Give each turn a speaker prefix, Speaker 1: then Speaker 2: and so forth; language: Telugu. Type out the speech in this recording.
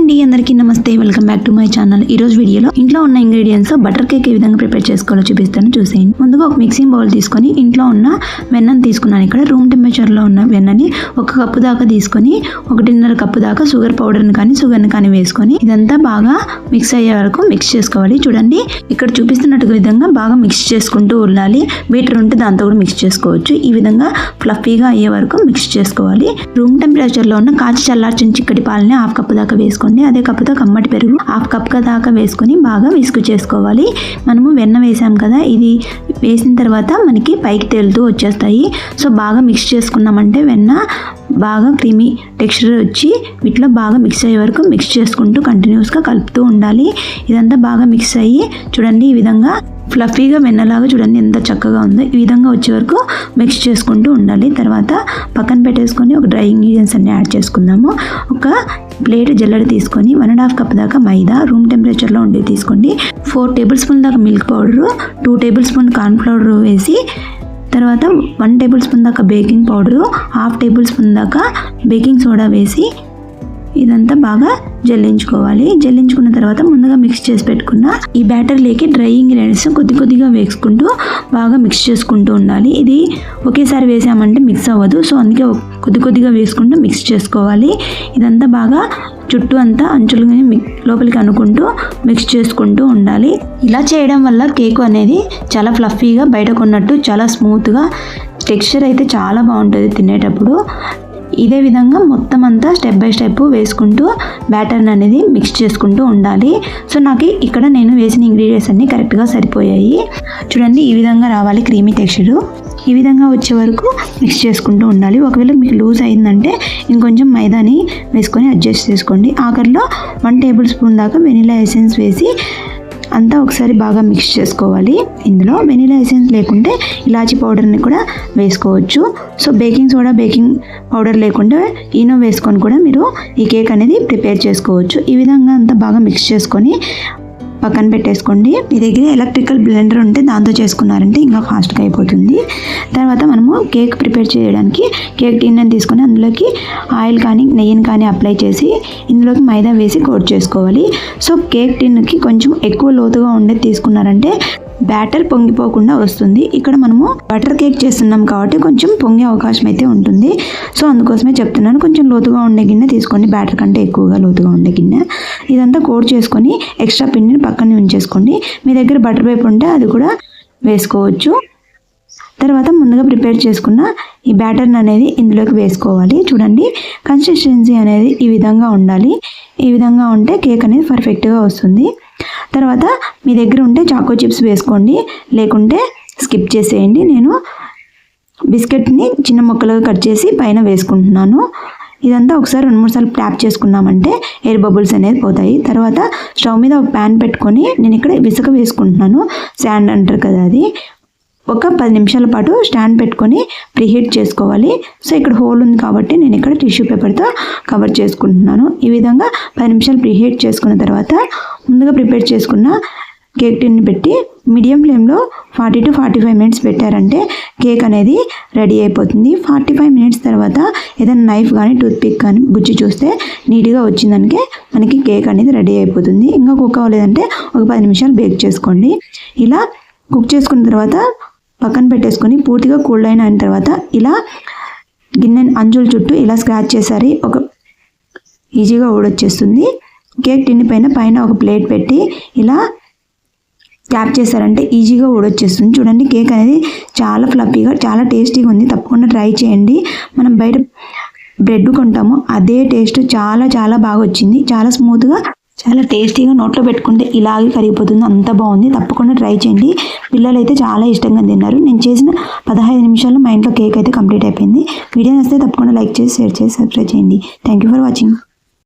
Speaker 1: అండి అందరికీ నమస్తే. Welcome back to my channel ఈ రోజు వీడియోలో ఇంట్లో ఉన్న ఇంగ్రీడియంట్స్ బటర్ కేక్ ఏ విధంగా ప్రిపేర్ చేసుకోవాలో చూపిస్తాను. చూసేయండి. ముందుగా ఒక మిక్సింగ్ బౌల్ తీసుకొని ఇంట్లో ఉన్న వెన్నను తీసుకున్నాను. ఇక్కడ రూమ్ టెంపరేచర్లో ఉన్న వెన్నని ఒక కప్పు దాకా తీసుకొని ఒకటిన్నర కప్పు దాకా షుగర్ పౌడర్ని కానీ షుగర్ని కానీ వేసుకొని ఇదంతా బాగా మిక్స్ అయ్యే వరకు మిక్స్ చేసుకోవాలి. చూడండి ఇక్కడ చూపిస్తున్నట్టు విధంగా బాగా మిక్స్ చేసుకుంటూ ఉండాలి. బీటర్ ఉంటే దాంతో కూడా మిక్స్ చేసుకోవచ్చు. ఈ విధంగా ఫ్లఫీగా అయ్యే వరకు మిక్స్ చేసుకోవాలి. రూమ్ టెంపరేచర్లో ఉన్న కాచి చల్లార్చిన చిక్కటి పాలని హాఫ్ కప్పు దాకా వేసుకోండి అదే కప్పుతో కమ్మటి పెరుగు హాఫ్ కప్ దాకా వేసుకొని బాగా విసుగు చేసుకోవాలి. మనము వెన్న వేసాం కదా ఇది వేసిన తర్వాత మనకి పైకి తేలుతూ వచ్చేస్తాయి. సో బాగా మిక్స్ చేసుకున్నామంటే వెన్న బాగా క్రీమీ టెక్స్చర్ వచ్చి వీటిలో బాగా మిక్స్ అయ్యే వరకు మిక్స్ చేసుకుంటూ కంటిన్యూస్గా కలుపుతూ ఉండాలి. ఇదంతా బాగా మిక్స్ అయ్యి చూడండి ఈ విధంగా ఫ్లఫీగా వెన్నలాగా చూడండి ఎంత చక్కగా ఉందో. ఈ విధంగా వచ్చే వరకు మిక్స్ చేసుకుంటూ ఉండాలి. తర్వాత పక్కన పెట్టేసుకొని ఒక డ్రై ఇంగ్రీడియంట్స్ అన్ని యాడ్ చేసుకుందాము. ఒక ప్లేట్ జల్లెడ తీసుకొని వన్ అండ్ హాఫ్ కప్ దాకా మైదా రూమ్ టెంపరేచర్లో ఉండి తీసుకోండి. ఫోర్ టేబుల్ స్పూన్ దాకా milk powder two tablespoon corn flour వేసి తర్వాత వన్ టేబుల్ స్పూన్ దాకా baking powder half tablespoon దాకా బేకింగ్ సోడా వేసి ఇదంతా బాగా జల్లించుకోవాలి. జల్లించుకున్న తర్వాత ముందుగా మిక్స్ చేసి పెట్టుకున్న ఈ బ్యాటర్లోకి డ్రై ఇంగ్రీడియంట్స్ కొద్ది కొద్దిగా వేసుకుంటూ బాగా మిక్స్ చేసుకుంటూ ఉండాలి. ఇది ఒకేసారి వేసామంటే మిక్స్ అవ్వదు. సో అందుకే కొద్ది కొద్దిగా వేసుకుంటూ మిక్స్ చేసుకోవాలి. ఇదంతా బాగా చుట్టూ అంతా అంచులు లోపలికి అనుకుంటూ మిక్స్ చేసుకుంటూ ఉండాలి. ఇలా చేయడం వల్ల కేక్ అనేది చాలా ఫ్లఫీగా బయటకున్నట్టు చాలా స్మూత్గా టెక్స్చర్ అయితే చాలా బాగుంటుంది తినేటప్పుడు. ఇదే విధంగా మొత్తం అంతా స్టెప్ బై స్టెప్ వేసుకుంటూ బ్యాటర్ అనేది మిక్స్ చేసుకుంటూ ఉండాలి. సో నాకు ఇక్కడ నేను వేసిన ఇంగ్రీడియంట్స్ అన్నీ కరెక్ట్గా సరిపోయాయి. చూడండి ఈ విధంగా రావాలి క్రీమీ టెక్స్చరు ఈ విధంగా వచ్చే వరకు మిక్స్ చేసుకుంటూ ఉండాలి. ఒకవేళ మీకు లూజ్ అయిందంటే ఇంకొంచెం మైదాని వేసుకొని అడ్జస్ట్ చేసుకోండి. ఆఖరిలో వన్ టేబుల్ స్పూన్ దాకా వెనిలా ఎసెన్స్ వేసి అంతా ఒకసారి బాగా మిక్స్ చేసుకోవాలి. ఇందులో వెనీలా ఎసెన్స్ లేకుంటే ఇలాచీ పౌడర్ని కూడా వేసుకోవచ్చు. So baking soda baking powder లేకుండా ఈనో వేసుకొని కూడా మీరు ఈ కేక్ అనేది ప్రిపేర్ చేసుకోవచ్చు. ఈ విధంగా అంతా బాగా మిక్స్ చేసుకొని పక్కన పెట్టేసుకోండి. మీ దగ్గర ఎలక్ట్రికల్ బ్లెండర్ ఉంటే దాంతో చేసుకున్నారంటే ఇంకా ఫాస్ట్గా అయిపోతుంది. తర్వాత మనము కేక్ ప్రిపేర్ చేయడానికి కేక్ టిన్నెని తీసుకొని అందులోకి ఆయిల్ కానీ నెయ్యిని కానీ అప్లై చేసి ఇందులోకి మైదా వేసి కోట్ చేసుకోవాలి. సో కేక్ టిన్కి కొంచెం ఎక్కువ లోతుగా ఉండేది తీసుకున్నారంటే బ్యాటర్ పొంగిపోకుండా వస్తుంది. ఇక్కడ మనము బటర్ కేక్ చేస్తున్నాం కాబట్టి కొంచెం పొంగే అవకాశం అయితే ఉంటుంది. సో అందుకోసమే చెప్తున్నాను. కొంచెం లోతుగా ఉండే గిన్నె తీసుకోండి. బ్యాటర్ కంటే ఎక్కువగా లోతుగా ఉండే గిన్నె. ఇదంతా కోట్ చేసుకొని ఎక్స్ట్రా పిండిని పక్కన ఉంచేసుకోండి. మీ దగ్గర బటర్ పేపర్ ఉంటే అది కూడా వేసుకోవచ్చు. తర్వాత ముందుగా ప్రిపేర్ చేసుకున్న ఈ బ్యాటర్ని అనేది ఇందులోకి వేసుకోవాలి. చూడండి కన్సిస్టెన్సీ అనేది ఈ విధంగా ఉండాలి. ఈ విధంగా ఉంటే కేక్ అనేది పర్ఫెక్ట్గా వస్తుంది. తర్వాత మీ దగ్గర ఉంటే చాకో చిప్స్ వేసుకోండి. లేకుంటే స్కిప్ చేసేయండి. నేను బిస్కెట్ని చిన్న ముక్కలుగా కట్ చేసి పైన వేసుకుంటున్నాను. ఇదంతా ఒకసారి రెండు మూడు సార్లు ట్యాప్ చేసుకున్నామంటే ఎయిర్ బబుల్స్ అనేది పోతాయి. తర్వాత స్టవ్ మీద ఒక ప్యాన్ పెట్టుకొని నేను ఇక్కడ విసుక వేసుకుంటున్నాను. శాండ్ అంటారు కదా అది. ఒక పది నిమిషాల పాటు స్టాండ్ పెట్టుకొని ప్రీహీట్ చేసుకోవాలి. సో ఇక్కడ హోల్ ఉంది కాబట్టి నేను ఇక్కడ టిష్యూ పేపర్తో కవర్ చేసుకుంటున్నాను. ఈ విధంగా పది నిమిషాలు ప్రీహీట్ చేసుకున్న తర్వాత ముందుగా ప్రిపేర్ చేసుకున్న కేక్ టిన్ని పెట్టి మీడియం ఫ్లేమ్లో forty to forty five minutes పెట్టారంటే కేక్ అనేది రెడీ అయిపోతుంది. ఫార్టీ ఫైవ్ మినిట్స్ తర్వాత ఏదైనా నైఫ్ కానీ టూత్ పిక్ కానీ గుచ్చి చూస్తే నీట్గా వచ్చిందనికే మనకి కేక్ అనేది రెడీ అయిపోతుంది. ఇంకా కుక్ అవ్వలేదంటే ఒక పది నిమిషాలు బేక్ చేసుకోండి. ఇలా కుక్ చేసుకున్న తర్వాత పక్కన పెట్టేసుకొని పూర్తిగా కూల్డ్ అయిన అయిన తర్వాత ఇలా గిన్నె అంజుల చుట్టూ ఇలా స్క్రాచ్ చేసారి ఒక ఈజీగా ఊడొచ్చేస్తుంది. కేక్ టిన్ పైన పైన ఒక ప్లేట్ పెట్టి ఇలా ట్యాప్ చేశారంటే ఈజీగా ఊడొచ్చేస్తుంది. చూడండి కేక్ అనేది చాలా ఫ్లఫీగా చాలా టేస్టీగా ఉంది. తప్పకుండా ట్రై చేయండి. మనం బయట బ్రెడ్ కొంటాము అదే టేస్ట్ చాలా చాలా బాగా వచ్చింది. చాలా స్మూత్గా చాలా టేస్టీగా నోట్లో పెట్టుకుంటే ఇలాగే కరిగిపోతుంది. అంత బాగుంది. తప్పకుండా ట్రై చేయండి. పిల్లలు అయితే చాలా ఇష్టంగా తిన్నారు. నేను చేసిన పదహైదు నిమిషాల్లో మా ఇంట్లో కేక్ అయితే కంప్లీట్ అయిపోయింది. వీడియో నచ్చితే తప్పకుండా లైక్ చేసి షేర్ చేసి సబ్స్క్రైబ్ చేయండి. Thank you for watching